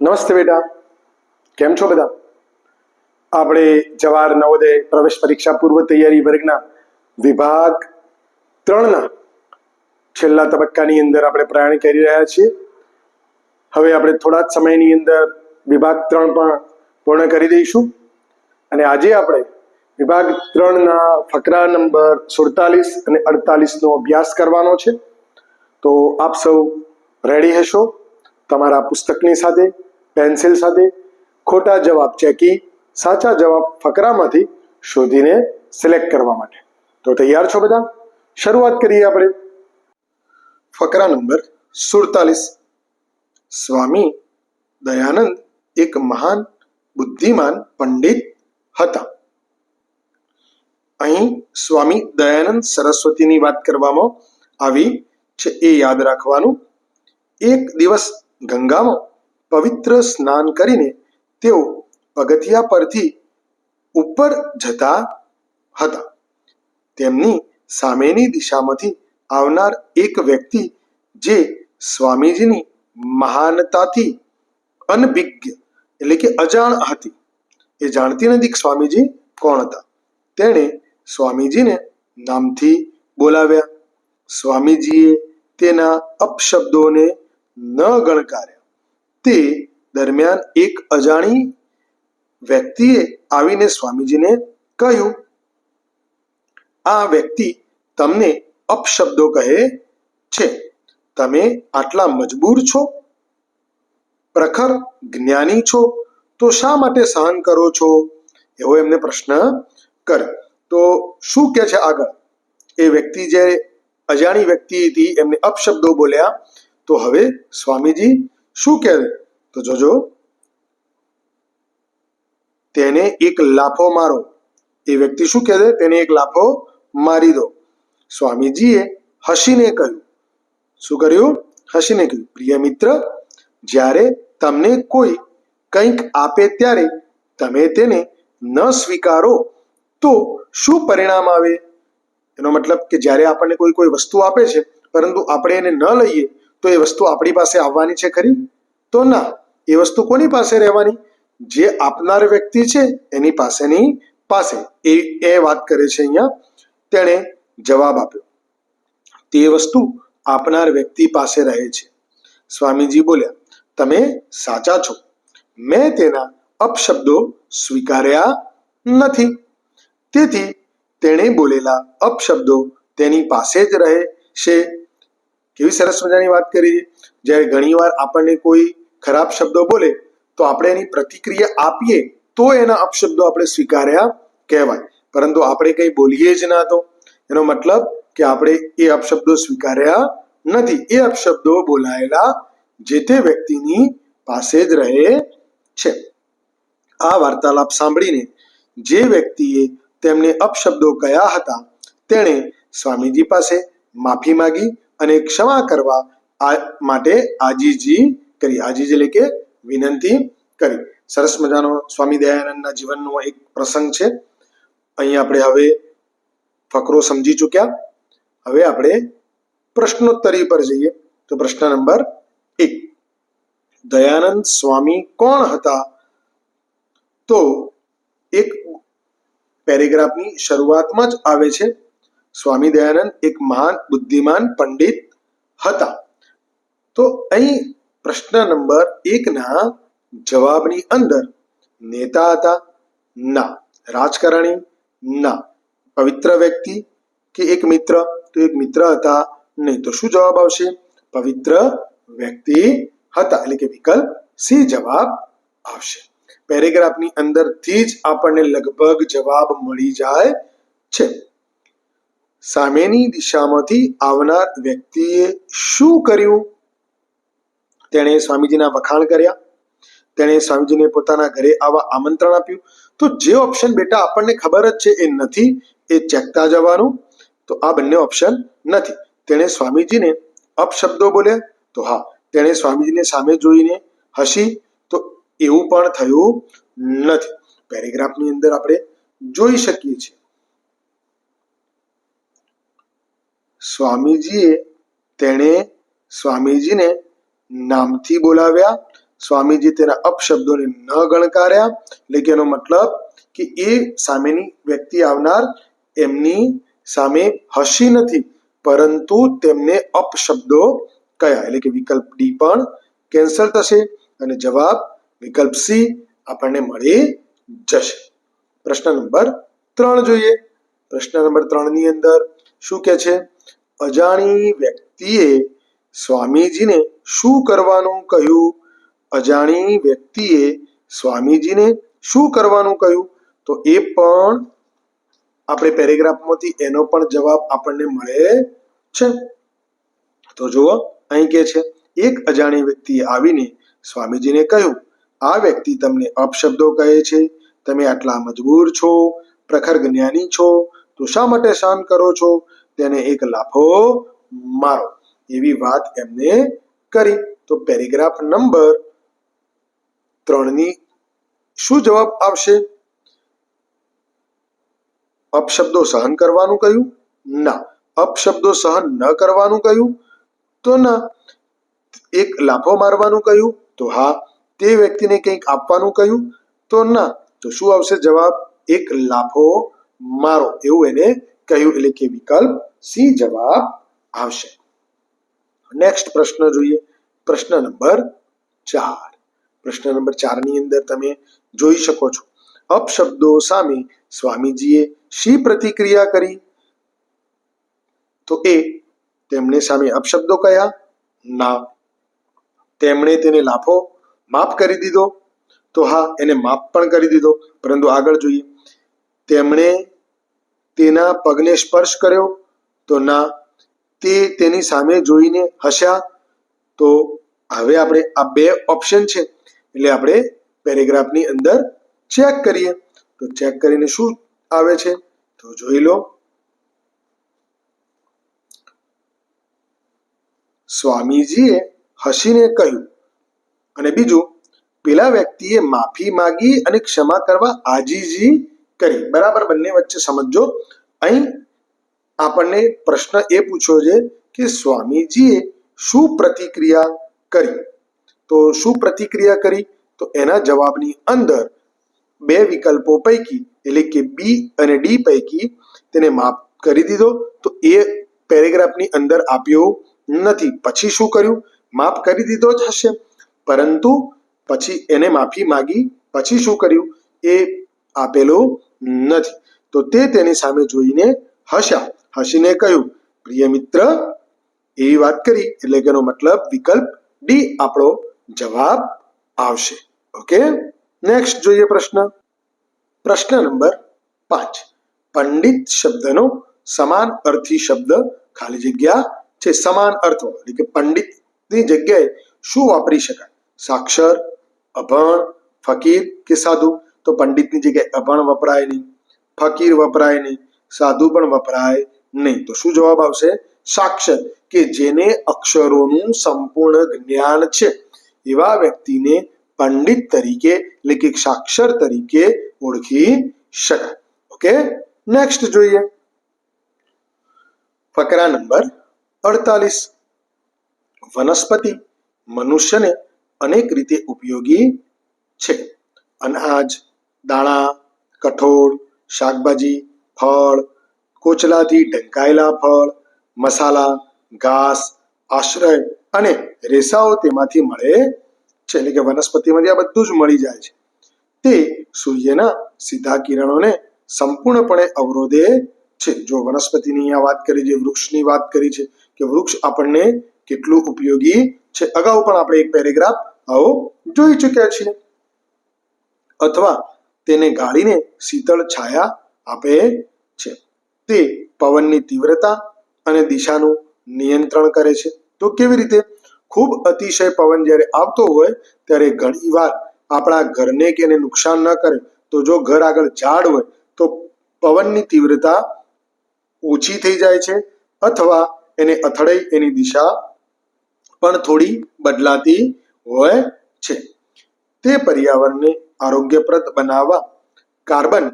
નમસ્તે બેટા. કેમ છો બધા? આપણે જવાહર નવોદય પ્રવેશ પરીક્ષા પૂર્વ તૈયારી વર્ગના વિભાગ ત્રણના છેલ્લા તબક્કાની અંદર આપણે પ્રયાણ કરી રહ્યા છીએ. હવે આપણે થોડા જ સમયની અંદર વિભાગ ત્રણ પણ પૂર્ણ કરી દઈશું. અને આજે આપણે વિભાગ ત્રણના ફકરા નંબર સુડતાલીસ અને અડતાલીસનો અભ્યાસ કરવાનો છે. તો આપ સૌ રેડી હશો? તમારા પુસ્તકની સાથે પેન્સિલ સાથે ખોટા જવાબ ચેકી, સાચા જવાબ ફકરામાંથી શોધીને સિલેક્ટ કરવા માટે. તો તૈયાર છો બધા? શરૂઆત કરીએ આપણે. ફકરા નંબર સુડતાલીસ. સ્વામી દયાનંદ એક મહાન બુદ્ધિમાન પંડિત હતા. અહીં સ્વામી દયાનંદ સરસ્વતીની વાત કરવામાં આવી છે, એ યાદ રાખવાનું. એક દિવસ ગંગામાં પવિત્ર સ્નાન કરીને તેઓ પગથિયા પરથી ઉપર જતા હતા. તેમની સામેની દિશામાંથી આવનાર એક વ્યક્તિ જે સ્વામીજીની મહાનતાથી અનભિજ્ઞ એટલે કે અજાણ હતી. એ જાણતી નથી કે સ્વામીજી કોણ હતા. તેણે સ્વામીજીને નામથી બોલાવ્યા. સ્વામીજીએ તેના અપશબ્દોને ન ગણકાર્યા. તે દરમિયાન એક અજાણી વ્યક્તિએ આવીને સ્વામીજીને કહ્યું, આ વ્યક્તિ તમને અપશબ્દો કહે છે. તમે આટલા મજબૂર છો? પ્રખર જ્ઞાની છો? તો શા માટે સહન કરો છો? એવો એમને પ્રશ્ન કર્યો. તો શું કે છે આગળ? એ વ્યક્તિ જે અજાણી વ્યક્તિ હતી, એમને અપશબ્દો બોલ્યા. તો હવે સ્વામીજી શું કહે? તો જોજો. તેને એક લાફો મારો. એ વ્યક્તિ શું કહે? છે તેને એક લાફો મારી દો. સ્વામીજીએ હસીને કહ્યું. શું કર્યું? હસીને કહ્યું. પ્રિય મિત્ર, જ્યારે તમને કોઈ કંઈક આપે ત્યારે તમે તેને ન સ્વીકારો, તો શું પરિણામ આવે? એનો મતલબ કે જ્યારે આપણને કોઈ કોઈ વસ્તુ આપે છે, પરંતુ આપણે એને ન લઈએ તો એ વસ્તુ આપણી પાસે આવવાની છે ખરી? તો ના, એ વસ્તુ કોની પાસે રહેવાની? જે આપનાર વ્યક્તિ છે, એની પાસેની પાસે. એ એ વાત કરે છે અહીંયા. તેણે જવાબ આપ્યો. તે વસ્તુ આપનાર વ્યક્તિ પાસે રહે છે. સ્વામીજી બોલ્યા, તમે સાચા છો. મેં તેના અપશબ્દો સ્વીકાર્યા નથી. તેથી તેણે બોલેલા અપશબ્દો તેની પાસે જ રહે છે. કેવી સરસ મજાની વાત કરી. જ્યારે ઘણીવાર આપણને કોઈ ખરાબ શબ્દો બોલે, તો આપણે એની પ્રતિક્રિયા આપીએ, તો એના અપશબ્દો આપણે સ્વીકાર્યા કહેવાય. પરંતુ આપણે કંઈ બોલીએ જ ના તો. એનો મતલબ કે આપણે એ અપશબ્દો સ્વીકાર્યા નથી. એ અપશબ્દો બોલાયેલા જે તે વ્યક્તિની પાસે જ રહે છે. આ વાર્તાલાપ સાંભળીને જે વ્યક્તિએ તેમને અપશબ્દો કયા હતા, તેણે સ્વામીજી પાસે માફી માંગી અને ક્ષમા કરવા આ માટે આજીજી કરી. આજીજી એટલે કે વિનંતી કરી. સરસ મજાનો સ્વામી દયાનંદના જીવનનો એક પ્રસંગ છે. અહીં આપણે હવે ફકરો સમજી ચૂક્યા. હવે આપણે પ્રશ્નોત્તરી પર જઈએ. તો પ્રશ્ન નંબર એક. દયાનંદ સ્વામી કોણ હતા? તો એક પેરેગ્રાફની શરૂઆતમાં જ આવે છે. સ્વામી દયાનંદ એક મહાન બુદ્ધિમાન પંડિત હતા તો અહીં પ્રશ્ન નંબર એકના જવાબની અંદર નેતા હતા ના રાજકારણી ના પવિત્ર વ્યક્તિ કે એક મિત્ર તો એક મિત્ર હતા નહીં તો શું જવાબ આવશે પવિત્ર વ્યક્તિ હતા એટલે કે વિકલ્પ સી જવાબ આવશે પેરેગ્રાફની અંદરથી જ આપણને લગભગ જવાબ મળી જાય છે સામેની દિશામાંથી આવનાર વ્યક્તિએ શું કર્યું? તેણે સ્વામીજીના વખાણ કર્યા. તેણે સ્વામીજીને પોતાના ઘરે આવા આમંત્રણ આપ્યું. તો જે ઓપ્શન બેટા આપણને ખબર જ છે એ નથી, એ ચેકતા જવાનું. તો આ બંને ઓપ્શન નથી. તેણે સ્વામીજીને અપશબ્દો બોલ્યા. તો હા, તેણે સ્વામીજીને સામે જોઈને હસી. તો એવું પણ થયું નથી. પેરેગ્રાફની અંદર આપણે જોઈ શકીએ છીએ. સ્વામીજીએ તેણે સ્વામીજીને નામથી બોલાવ્યા. સ્વામીજી તેના અપશબ્દોને ન ગણકાર્યા. એટલે કે એનો મતલબ કે એ સામેની વ્યક્તિ આવનાર એમની સામે હસી નથી, પરંતુ તેમને અપશબ્દો કયા? એટલે કે વિકલ્પ ડી પણ કેન્સલ થશે અને જવાબ વિકલ્પ સી આપણને મળી જશે. પ્રશ્ન નંબર ત્રણ જોઈએ. પ્રશ્ન નંબર ત્રણની અંદર શું કે છે? અજાણી વ્યક્તિએ સ્વામીજીને શું કરવાનું કહ્યું? અજાણી વ્યક્તિએ સ્વામીજીને શું કરવાનું કહ્યું? તો એ પણ આપણે પેરેગ્રાફમાંથી એનો પણ જવાબ આપણને મળે છે. તો જુઓ, અહીં કે છે, એક અજાણી વ્યક્તિએ આવીને સ્વામીજીને કહ્યું, આ વ્યક્તિ તમને અપશબ્દો કહે છે, તમે આટલા મજબૂર છો, પ્રખર જ્ઞાની છો, તો શા માટે શાંત કરો છો? તેને એક લાફો મારો. એવી વાત એમને કરી. તો પેરેગ્રાફ નંબર ત્રણની શું જવાબ આવશે અપશબ્દો સહન કરવાનું કહ્યું? ના. અપશબ્દો સહન ન કરવાનું કહ્યું? તો ના. એક લાફો મારવાનું કહ્યું? તો હા. તે વ્યક્તિને કંઈક આપવાનું કહ્યું? તો ના. તો શું આવશે જવાબ? એક લાફો મારો. એવું એને કહ્યું એટલે કે વિકલ્પ સી જવાબ આવશે. નેક્સ્ટ પ્રશ્ન જોઈએ. પ્રશ્ન નંબર ચાર. પ્રશ્ન નંબર ચારની અંદર તમે જોઈ શકો છો. અપશબ્દો સામે સ્વામીજીએ શી પ્રતિક્રિયા કરી? તો એ તેમણે સામે અપશબ્દો કયા? ના. તેમણે તેને લાફો માફ કરી દીધો. તો હા, એને માફ પણ કરી દીધો. પરંતુ આગળ જોઈએ. તેમણે તેના પગને સ્પર્શ કર્યો તો ના, તે તેની સામે જોઈને હસ્યા. તો હવે આપણે આ બે ઓપ્શન છે, એટલે આપણે પેરેગ્રાફની અંદર ચેક કરીએ. તો ચેક કરીને શું આવે છે? તો જોઈ લો. સ્વામીજીએ હસીને કહ્યું, અને બીજું, પેલા વ્યક્તિએ માફી માંગી અને ક્ષમા કરવા આજીજી કરી. બરાબર? બંને વચ્ચે સમજો અહીં આપણને પ્રશ્ન એ પૂછ્યો છે કે સ્વામીજીએ શું પ્રતિક્રિયા કરી? તો શું પ્રતિક્રિયા કરી? તો એના જવાબની અંદર બે વિકલ્પો પૈકી, એટલે કે બી અને ડી પૈકી તેને માફ કરી દીધો. તો એ પેરેગ્રાફની અંદર આપ્યો નથી. પછી શું કર્યું? માફ કરી દીધો જ હશે. પરંતુ પછી એને માફી માગી. પછી શું કર્યું? એ આપેલું નથી. તો તે તેની સામે જોઈને હસ્યા. હસીને કહ્યું, પ્રિય મિત્ર એવી વાત કરી. એટલે કે એનો મતલબ વિકલ્પ ડી આપણો જવાબ આવશે. ઓકે નેક્સ્ટ જોઈએ પ્રશ્ન. પ્રશ્ન નંબર પાંચ. પંડિત શબ્દનો સમાન અર્થી શબ્દ ખાલી જગ્યા છે. સમાન અર્થ એટલે કે પંડિતની જગ્યાએ શું વાપરી શકાય? સાક્ષર, અભણ, ફકીર કે સાધુ? તો પંડિતની જગ્યાએ અભણ વપરાય નહીં, ફકીર વપરાય નહીં, સાધુ પણ વપરાય નહીં. તો શું જવાબ આવશે? સાક્ષર, કે જેને અક્ષરોનું સંપૂર્ણ જ્ઞાન છે. એવા વ્યક્તિને પંડિત તરીકે, એટલે કે સાક્ષર તરીકે ઓળખી શકાય. ઓકે? નેક્સ્ટ જોઈએ. ફકરા નંબર અડતાલીસ. વનસ્પતિ મનુષ્યને અનેક રીતે ઉપયોગી છે. અનાજ દાણા, કઠોળ, શાકભાજી, ફળ, કોચલાથી ઢંકાયેલા ફળ, મસાલા, ઘાસ, આશ્રય અને રેસાઓ તેમાંથી મળે છે. એટલે કે વનસ્પતિમાંથી આ બધું જ મળી જાય છે. તે સૂર્યના સીધા કિરણોને સંપૂર્ણપણે અવરોધે છે. જો વનસ્પતિની અહીંયા વાત કરી છે વૃક્ષની વાત કરી છે કે વૃક્ષ આપણને કેટલું ઉપયોગી છે, અગાઉ પણ આપણે એક પેરેગ્રાફ આવો જોઈ ચૂક્યા છીએ. અથવા તેને ગાળીને શીતળ છાયા આપે છે. તે પવનની તીવ્રતા અને દિશાનું નિયંત્રણ કરે છે. તો કેવી રીતે? ખૂબ અતિશય પવન જ્યારે આવતો હોય ત્યારે ઘણીવાર આપણા ઘરને કે એને નુકસાન ન કરે, તો જો ઘર આગળ ઝાડ હોય તો પવનની તીવ્રતા ઓછી થઈ જાય છે અથવા એને અથડાઈ એની દિશા પણ થોડી બદલાતી હોય છે. તે પર્યાવરણને આરોગ્યપ્રદ બનાવવા કાર્બન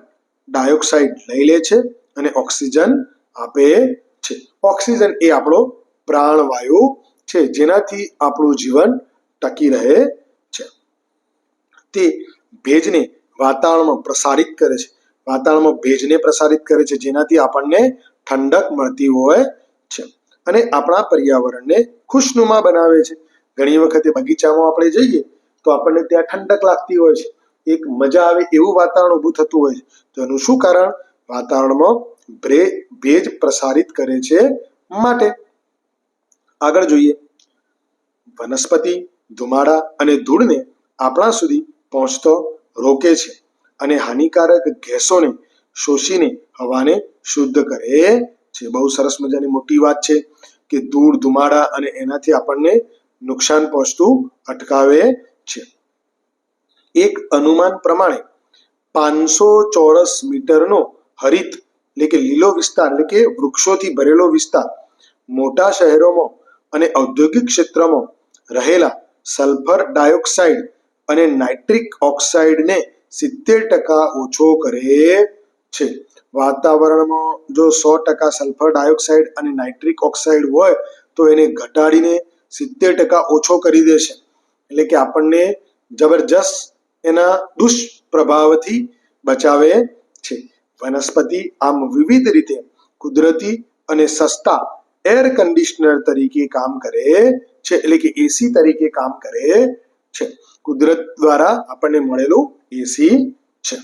ડાયોક્સાઇડ લઈ લે છે અને ઓક્સિજન આપે છે. ઓક્સિજન એ આપણો પ્રાણવાયુ છે, જેનાથી આપણું જીવન ટકી રહે છે. તે ભેજને વાતાવરણમાં પ્રસારિત કરે છે. વાતાવરણમાં ભેજને પ્રસારિત કરે છે, જેનાથી આપણને ઠંડક મળતી હોય છે અને આપણા પર્યાવરણને ખુશનુમા બનાવે છે. ઘણી વખતે બગીચામાં આપણે જઈએ તો આપણને ત્યાં ઠંડક લાગતી હોય છે. એક મજા આવે એવું વાતાવરણ ઊભું થતું હોય છે. તો એનું શું કારણ? વાતાવરણમાં ભેજ પ્રસારિત કરે છે માટે. આગળ જોઈએ. વનસ્પતિ, ધુમાડા અને ધૂળને આપણા સુધી પહોંચતો રોકે છે અને હાનિકારક ગેસોને શોષીને હવાને શુદ્ધ કરે છે. બહુ સરસ મજાની મોટી વાત છે કે ધૂળ, ધુમાડા અને એનાથી આપણને નુકસાન પહોંચતું અટકાવે છે. એક અનુમાન પ્રમાણે પાંચસો ચોરસ મીટરનો હરિત, એટલે કે લીલો વિસ્તાર, એટલે કે વૃક્ષોથી ભરેલો વિસ્તાર, મોટા શહેરોમાં અને ઔદ્યોગિક ક્ષેત્રમાં રહેલા સલ્ફર ડાયોક્સાઇડ અને નાઇટ્રિક ઓક્સાઇડને સિત્તેર ટકા ઓછો કરે છે. વાતાવરણમાં જો સો ટકા સલ્ફર ડાયોક્સાઇડ અને નાઇટ્રિક ઓક્સાઇડ હોય, તો એને ઘટાડીને સિત્તેર ટકા ઓછો કરી દેશે. એટલે કે આપણને જબરજસ્ત એના દુષ્પ્રભાવથી બચાવે છે. વનસ્પતિ આમ વિવિધ રીતે કુદરતી અને સસ્તા એર કન્ડિશનર તરીકે કામ કરે છે, એટલે કે એસી તરીકે કામ કરે છે. કુદરત દ્વારા આપણને મળેલું એસી છે.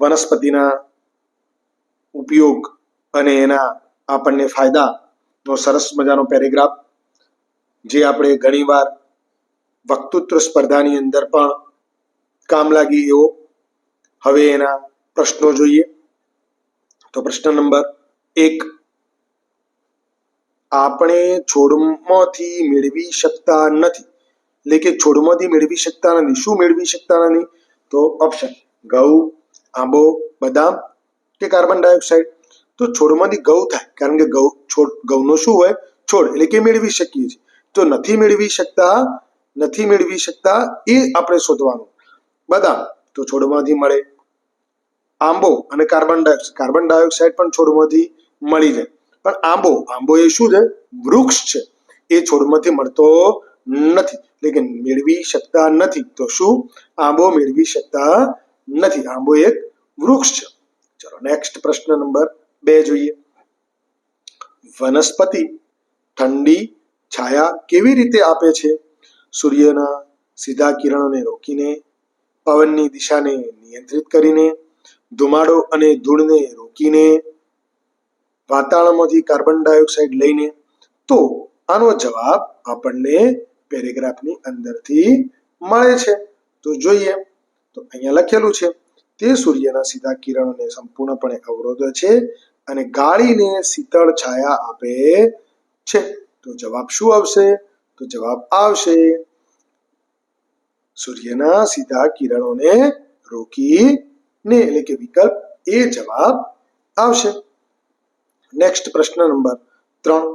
વનસ્પતિના ઉપયોગ અને એના આપણને ફાયદાનો સરસ મજાનો પેરેગ્રાફ જે આપણે ઘણીવાર વક્તૃત્વ સ્પર્ધાની અંદર પણ કામ લાગી એવો. હવે એના પ્રશ્નો જોઈએ. તો પ્રશ્ન નંબર એક, આપણે છોડમાંથી મેળવી શકતા નથી. એટલે કે છોડમાંથી મેળવી શકતા નથી. શું મેળવી શકતા નથી? તો ઓપ્શન ઘઉં, આંબો, બદામ કે કાર્બન ડાયોક્સાઇડ તો છોડમાંથી ઘઉં થાય. કારણ કે ઘઉં, છોડ, ઘઉંનો શું હોય? છોડ. એટલે કે મેળવી શકીએ છીએ. તો નથી મેળવી શકતા, નથી મેળવી શકતા એ આપણે શોધવાનું. બદામ, તો છોડમાંથી મળે આંબો અને કાર્બન ડાયોક્સાઇડ. કાર્બન ડાયોક્સાઇડ પણ છોડમાંથી મળી જાય. પણ આંબો આંબો એ શું છે? વૃક્ષ છે. એ છોડમાંથી મળતો નથી. એટલે કે મેળવી શકતા નથી. તો શું? આંબો મેળવી શકતા નથી. આંબો એક વૃક્ષ છે. ચલો નેક્સ્ટ પ્રશ્ન નંબર બે જોઈએ. વનસ્પતિ ઠંડી, છાયા કેવી રીતે આપે છે? સૂર્યના સીધા કિરણોને રોકીને પવનની દિશાને નિયંત્રિત કરીને, ધુમાડો અને ધૂળને રોકીને, વાતાવરણમાંથી કાર્બન ડાયોક્સાઇડ લઈને, તો આનો જવાબ આપણને પેરેગ્રાફની અંદરથી મળે છે. તો જોઈએ, તો અહીંયા લખેલું છે, તે સૂર્યના સીધા કિરણોને સંપૂર્ણપણે અવરોધે છે અને ગાળીને શીતળ છાયા આપે છે. તો જવાબ શું આવશે? તો જવાબ આવશે સૂર્યના સીધા કિરણોને રોકીને એટલે કે વિકલ્પ એ જવાબ આવશે. નેક્સ્ટ પ્રશ્ન નંબર ત્રણ.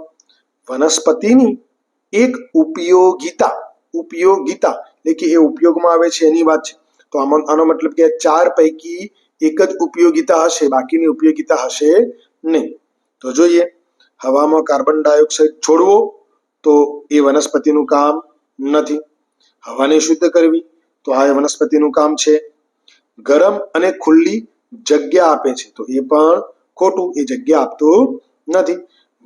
વનસ્પતિની એક ઉપયોગિતા ઉપયોગિતા એટલે કે એ ઉપયોગમાં આવે છે એની વાત છે. તો આમાં આનો મતલબ કે ચાર પૈકી એક જ ઉપયોગિતા હશે, બાકીની ઉપયોગિતા હશે નહીં. તો જોઈએ, હવામાં કાર્બન ડાયોક્સાઇડ છોડવો તો એ વનસ્પતિનું કામ નથી. હવાને શુદ્ધ કરવી તો આ વનસ્પતિનું કામ છે. ગરમ અને ખુલ્લી જગ્યા આપે છે. તો એ પણ ખોટું, એ જગ્યા આપતું નથી.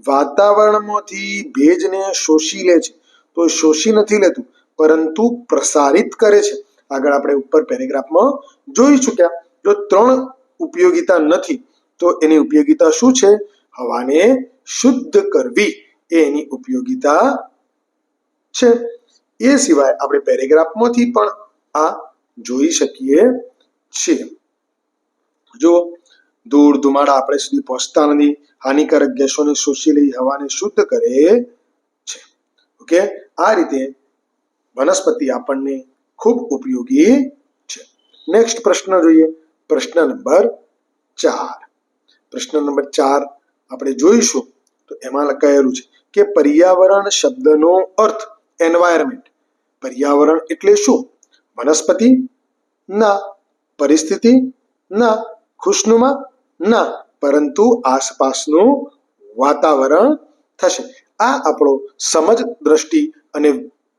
વાતાવરણમાંથી ભેજને શોષી લે છે. તો શોષી નથી લેતું, પરંતુ પ્રસારિત કરે છે. આગળ આપણે ઉપર પેરેગ્રાફમાં જોઈ ચૂક્યા. જો ત્રણ ઉપયોગિતા નથી, તો એની ઉપયોગિતા શું છે? હવાને શુદ્ધ કરવી, એ એની ઉપયોગિતા છે. એ સિવાય આપણે પેરેગ્રાફમાંથી પણ આ જોઈ શકીએ છીએ. જો ધૂળ ધુમાડા આપણે સુધી પહોંચતા નથી, હાનિકારક ગેસોને શોષી લઈ હવાને શુદ્ધ કરે છે. ઓકે? આ રીતે વનસ્પતિ આપણને ખૂબ ઉપયોગી છે. નેક્સ્ટ પ્રશ્ન જોઈએ. પ્રશ્ન નંબર ચાર. પ્રશ્ન નંબર ચાર આપણે જોઈશું. તો એમાં લખાયેલું છે કે પર્યાવરણ શબ્દનો અર્થ એન્વાયરમેન્ટ પર્યાવરણ એટલે શું? વનસ્પતિ? ના. પરિસ્થિતિ? ના. ખુશનુમા? ના. પરંતુ આસપાસનું વાતાવરણ થશે. આ આપણો સમજ, દ્રષ્ટિ અને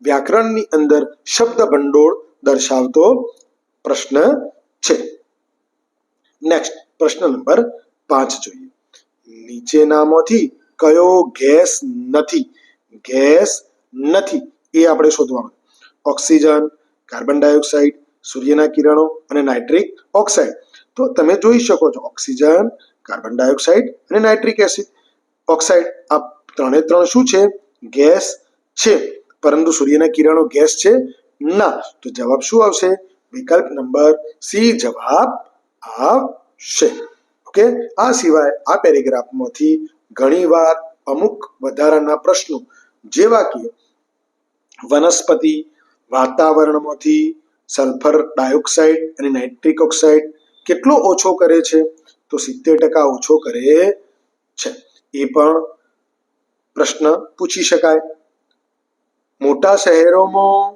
વ્યાકરણની અંદર શબ્દ ભંડોળ દર્શાવતો પ્રશ્ન છે. નેક્સ્ટ પ્રશ્ન નંબર પાંચ જોઈએ. નીચેનામાંથી કયો ગેસ નથી? ગેસ નથી. એ આપણે શોધવાનું ઓક્સિજન, કાર્બન ડાયોક્સાઇડ, સૂર્યના કિરણો અને નાઇટ્રિક ઓક્સાઇડ. તો તમે જોઈ શકો છો, ઓક્સિજન, કાર્બન ડાયોક્સાઇડ અને નાઇટ્રિક એસિડ. ઓક્સાઇડ આ ત્રણે ત્રણ શું છે? ગેસ છે. પરંતુ સૂર્યના કિરણો ગેસ છે? ના. તો જવાબ શું આવશે? વિકલ્પ નંબર સી જવાબ આવશે. ઓકે? આ સિવાય આ પેરેગ્રાફમાંથી ઘણીવાર અમુક વધારાના પ્રશ્નો, જેવા કે વનસ્પતિ વાતાવરણમાંથી સલ્ફર ડાયોક્સાઇડ અને નાઇટ્રિક ઓક્સાઇડ કેટલો ઓછો કરે છે? તો સિત્તેર ટકા ઓછો કરે છે. એ પણ પ્રશ્ન પૂછી શકાય. મોટા શહેરોમાં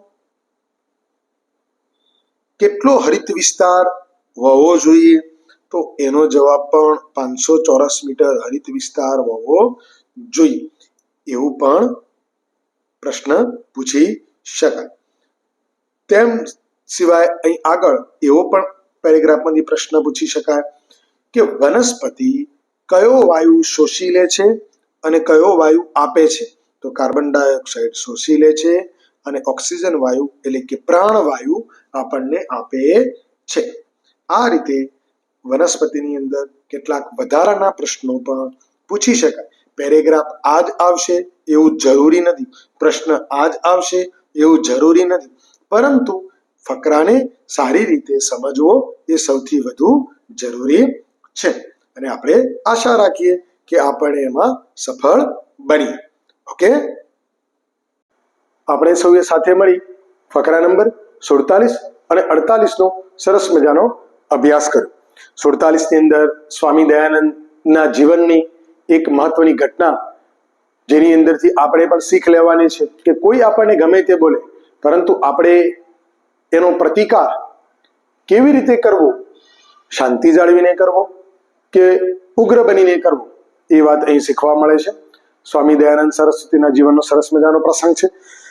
કેટલો હરિત વિસ્તાર હોવો જોઈએ? તો એનો જવાબ પણ પાંચસો ચોરસ મીટર હરિત વિસ્તાર હોવો જોઈએ. એવું પણ પ્રશ્ન પૂછી શકાય. તેમ સિવાય અહીં આગળ એવો પણ પેરેગ્રાફમાંથી પ્રશ્ન પૂછી શકાય કે વનસ્પતિ કયો વાયુ શોષી લે છે અને કયો વાયુ આપે છે? તો કાર્બન ડાયોક્સાઇડ શોષી લે છે અને ઓક્સિજન વાયુ એટલે કે પ્રાણવાયુ આપણને આપે છે. આ રીતે વનસ્પતિની અંદર કેટલાક વધારાના પ્રશ્નો પણ પૂછી શકાય. પેરેગ્રાફ આ જ આવશે એવું જરૂરી નથી. પ્રશ્ન આ જ આવશે એવું જરૂરી નથી. પરંતુ ફકરાને સારી રીતે સમજવો એ સૌથી વધુ જરૂરી છે. અને આપણે આશા રાખીએ કે આપણે એમાં સફળ બનીએ. ઓકે આપણે સૌએ સાથે મળી ફકરા નંબર સુડતાલીસ અને અડતાલીસનો સરસ મજાનો અભ્યાસ કર્યો. સુડતાલીસની અંદર સ્વામી દયાનંદના જીવનની એક મહત્વની ઘટના, જેની અંદરથી આપણે પણ શીખ લેવાની છે કે કોઈ આપણને ગમે તે બોલે પરંતુ આપણે એનો પ્રતિકાર કેવી રીતે કરવો? શાંતિ જાળવીને કરવો કે ઉગ્ર બનીને કરવો? એ વાત અહીં શીખવા મળે છે. સ્વામી દયાનંદ સરસ્વતીના જીવનનો સરસ મજાનો પ્રસંગ છે.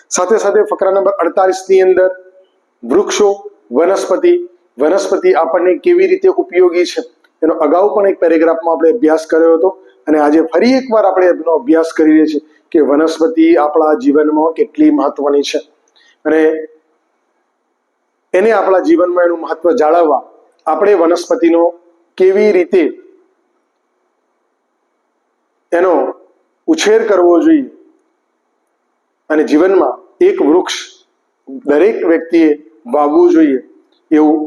સાથે સાથે ફકરા નંબર અડતાલીસની અંદર વૃક્ષો, વનસ્પતિ વનસ્પતિ આપણને કેવી રીતે ઉપયોગી છે? એનો અગાઉ પણ એક પેરેગ્રાફમાં આપણે અભ્યાસ કર્યો હતો અને આજે ફરી એકવાર આપણે એનો અભ્યાસ કરી રહ્યા છીએ કે વનસ્પતિ આપણા જીવનમાં કેટલી મહત્વની છે. અને એને આપણા જીવનમાં એનું મહત્વ જાળવવા આપણે વનસ્પતિનો કેવી રીતે એનો ઉછેર કરવો જોઈએ અને જીવનમાં એક વૃક્ષ દરેક વ્યક્તિએ વાવવું જોઈએ એવું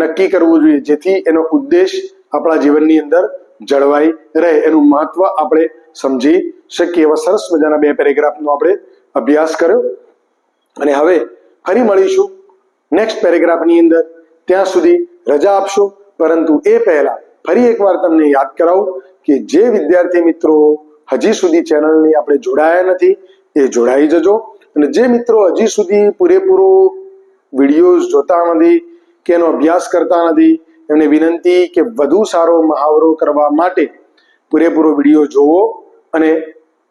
નક્કી કરવું જોઈએ, જેથી એનો ઉદ્દેશ આપણા જીવનની અંદર જળવાઈ રહે. એનું મહત્વ આપણે સમજી શકીએ. એવા સરસ મજાના બે પેરેગ્રાફનો આપણે અભ્યાસ કર્યો. અને હવે ફરી મળીશું નેક્સ્ટ પેરેગ્રાફની અંદર. ત્યાં સુધી રજા આપશો, પરંતુ એ પહેલા ફરી એકવાર તમને યાદ કરાવું કે જે વિદ્યાર્થી મિત્રો હજી સુધી ચેનલની આપણે જોડાયા નથી, એ જોડાઈ જજો. અને જે મિત્રો હજી સુધી પૂરેપૂરો વિડીયોઝ જોતા નથી કે એનો અભ્યાસ કરતા નથી, એમને વિનંતી કે વધુ સારો મહાવરો કરવા માટે પૂરેપૂરો વીડિયો જોવો અને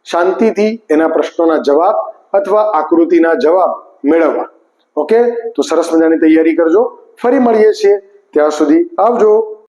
શાંતિથી એના પ્રશ્નોના જવાબ અથવા આકૃતિના જવાબ મેળવવા. ઓકે? તો સરસ મજાની તૈયારી કરજો. ફરી મળીએ છીએ. ત્યાં સુધી આવજો.